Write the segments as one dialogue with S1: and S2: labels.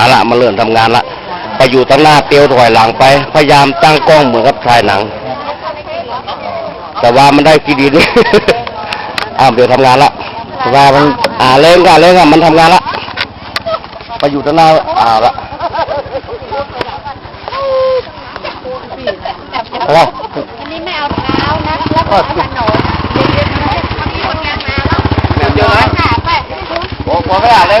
S1: เอาละมาเริ่มทำงานละไปอยู่ตั้งหน้าเตียวถอยหลังไป พยายามตั้งกล้องเหมือนกับถ่ายหนัง แต่ว่ามันได้กีดีนี่ อ้าวเดี๋ยวทำงานละแต่ว่ามันอ่าเล่นกันเล่นกันมันทำงานละไปอยู่ตั้งหน้าอ้าวละเอาละ
S2: อันนี้ไม่เอาเท้านะแล้วก็ถนนเย็นๆนะมันมีคนงานมาแล้ว
S1: แบบเดียวนะ
S2: ค่ะไป
S1: โอ้ผมไม่อ่านเลย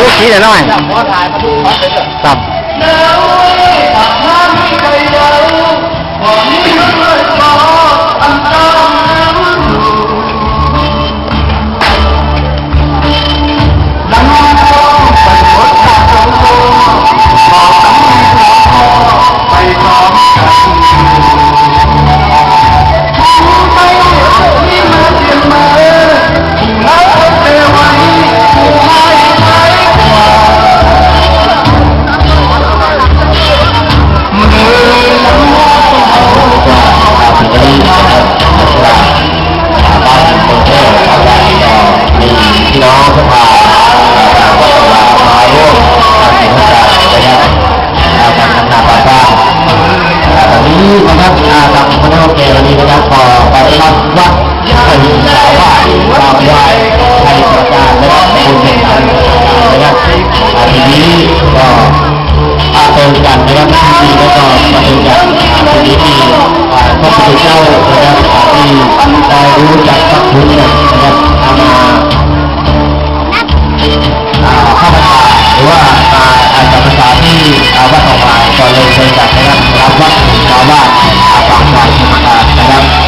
S1: ลูกชี้หน่อยหน่อยตับ วัดเป็นสาวบ้านตามวัยให้ประการและคุณแข่งขันนะครับอาทีนี้ก็อาเติมกันนะครับที่แล้วก็มาดูกันทีนี้ที่พระพุทธเจ้านะครับที่ได้รู้จักพระคุณนะครับเอามาอ่าข้าพเจ้าหรือว่าอาอาจารย์ภาษาที่วัดออกมาก็เลยเคยจัดนะครับรับวัดชาวบ้านอาบางวันนะครับนะครับ